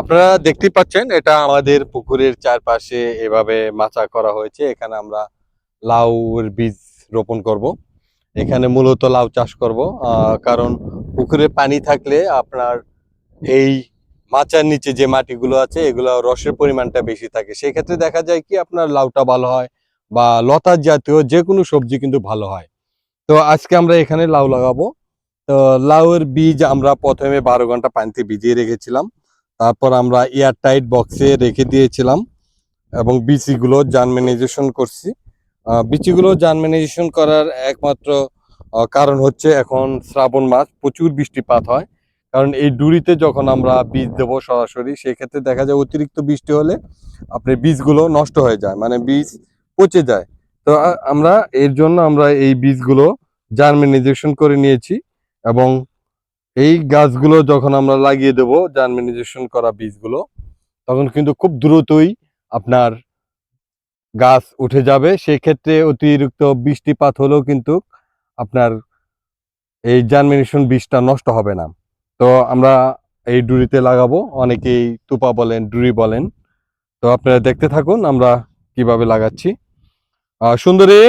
আপনারা দেখতেই পাচ্ছেন, এটা আমাদের পুকুরের চারপাশে এভাবে মাচা করা হয়েছে। এখানে আমরা লাউর বীজ রোপণ করব। এখানে মূলত লাউ চাষ করব কারণ পুকুরে পানি থাকলে আপনার এই মাচার নিচে যে মাটিগুলো আছে, এগুলো রসের পরিমাণটা বেশি থাকে। সেই ক্ষেত্রে দেখা যায় কি, আপনার লাউটা ভালো হয় বা লতা জাতীয় যে কোনো সবজি কিন্তু ভালো হয়। তো আজকে আমরা এখানে লাউ লাগাবো। তো লাউয়ের বীজ আমরা প্রথমে বারো ঘণ্টা পানিতে ভিজিয়ে রেখেছিলাম। তারপর আমরা এয়ার টাইট বক্সে রেখে দিয়েছিলাম এবং বিচিগুলো জার্মিনাইজেশন করছি। বিচিগুলো জার্মিনাইজেশন করার একমাত্র কারণ হচ্ছে এখন শ্রাবণ মাস, প্রচুর বৃষ্টিপাত হয়। কারণ এই ডুরিতে যখন আমরা বীজ দেবো সরাসরি, সেক্ষেত্রে দেখা যায় অতিরিক্ত বৃষ্টি হলে আপনার বীজগুলো নষ্ট হয়ে যায় মানে বীজ পচে যায়। তো আমরা এর জন্য আমরা এই বীজগুলো জার্মিনাইজেশন করে নিয়েছি এবং এই গাছগুলো যখন আমরা লাগিয়ে দেব জার্মিনাইজেশন করা বীজগুলো, তখন কিন্তু খুব দ্রুতই আপনার গাছ উঠে যাবে। সেক্ষেত্রে অতিরিক্ত বৃষ্টিপাত হলেও কিন্তু আপনার এই জার্মিনেশন বীজটা নষ্ট হবে না। তো আমরা এই ডুরিতে লাগাবো। অনেকেই তুপা বলেন, ডুরি বলেন। তো আপনারা দেখতে থাকুন আমরা কীভাবে লাগাচ্ছি। সুন্দরী,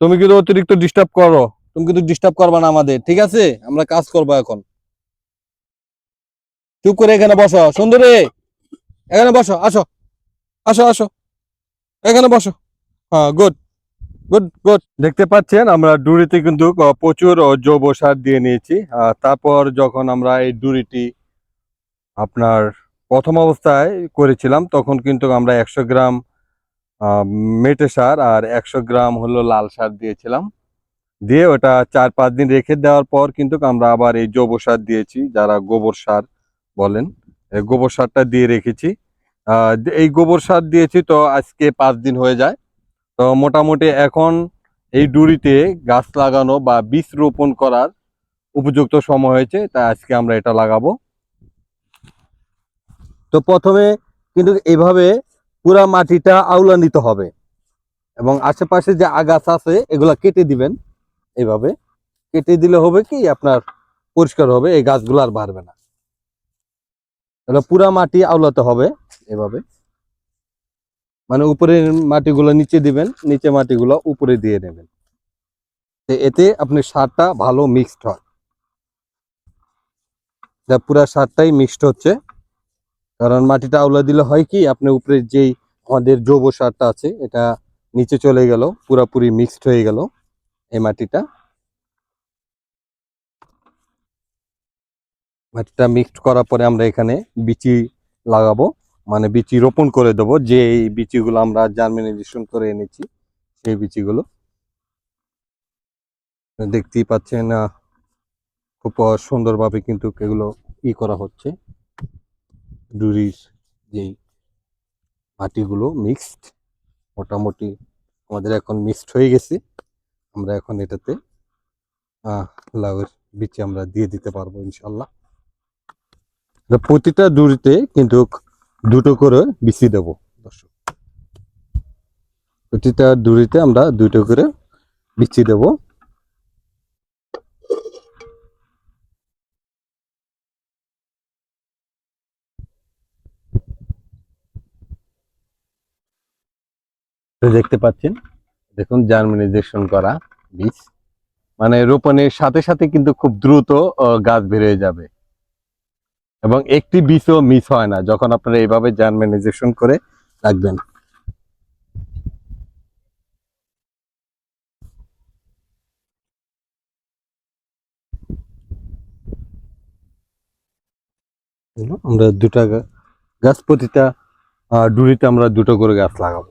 তুমি কিন্তু অতিরিক্ত ডিস্টার্ব করো। তুমি কিন্তু ডিস্টার্ব করবা না আমাদের, ঠিক আছে? আমরা কাজ করব এখন। চুপ করে এখানে বসো, সুন্দরী! এখানে বসো, আসো। আসো আসো। এখানে বসো। হ্যাঁ গুড গুড গুড দেখতে পাচ্ছেন, আমরা ডুরিতে কিন্তু প্রচুর জৈব সার দিয়ে নিয়েছি। তারপর যখন আমরা এই ডুরিটি আপনার প্রথম অবস্থায় করেছিলাম, তখন কিন্তু আমরা একশো গ্রাম মেটে সার আর একশো গ্রাম হলো লাল সার দিয়েছিলাম। দিয়ে ওটা চার পাঁচ দিন রেখে দেওয়ার পর কিন্তু আমরা আবার এই জৈব সার দিয়েছি, যারা গোবর সার বলেন। গোবর সারটা দিয়ে রেখেছি। এই গোবর সার দিয়েছি তো আজকে পাঁচ দিন হয়ে যায়। তো মোটামুটি এখন এই ডুরিতে গাছ লাগানো বা বীজ রোপণ করার উপযুক্ত সময় হয়েছে, তাই আজকে আমরা এটা লাগাবো। তো প্রথমে কিন্তু এইভাবে পুরা মাটিটা আউলা নিতে হবে এবং আশেপাশে যে আগাছা আছে, এগুলা কেটে দিবেন। এইভাবে কেটে দিলে হবে কি, আপনার পরিষ্কার হবে, এই গাছগুলো আর বাড়বে না। তাহলে পুরা মাটি আউলাতে হবে এভাবে। মানে উপরের মাটিগুলো নিচে দিবেন, নিচে মাটিগুলো উপরে দিয়ে নেবেন। এতে আপনি সারটা ভালো মিক্সড হয়। পুরা সারটাই মিক্সড হচ্ছে। কারণ মাটিটা আউলা দিলে হয় কি, আপনি উপরে যেই আমাদের জৈব সারটা আছে, এটা নিচে চলে গেল, পুরাপুরি মিক্সড হয়ে গেল। এই মাটিটা। মাটিটা মিক্সড করার পরে আমরা এখানে বিচি লাগাবো। মানে বিচি রোপণ করে দেবো। যে এই বিচিগুলো আমরা জার্মিনাইজেশন করে এনেছি, সেই বিচিগুলো। দেখতেই পাচ্ছেন খুব সুন্দরভাবে কিন্তু এগুলো ই করা হচ্ছে। ডুরির যেই মাটিগুলো মিক্সড মোটামুটি আমাদের এখন মিক্সড হয়ে গেছে। আমরা এখন এটাতে লাউয়ের বিচি আমরা দিয়ে দিতে পারব ইনশাল্লাহ প্রতিটা ডুরিতে কিন্তু দুটো করে বিচি দেব, দর্শক। প্রতিটা ডুরিতে আমরা দুটো করে বিচি দেব। দেখতে পাচ্ছেন দেখুন জার্মিনাইজেশন করা বীজ। মানে রোপণের সাথে সাথে কিন্তু খুব দ্রুত গাছ বের হয়ে যাবে। এবং একটি বীজও মিস হয় না, যখন আপনারা এইভাবে জার্মিনাইজেশন করে রাখবেন। আমরা দুটা গাছ প্রতিটা ডুরিতে আমরা দুটো করে গাছ লাগাবো।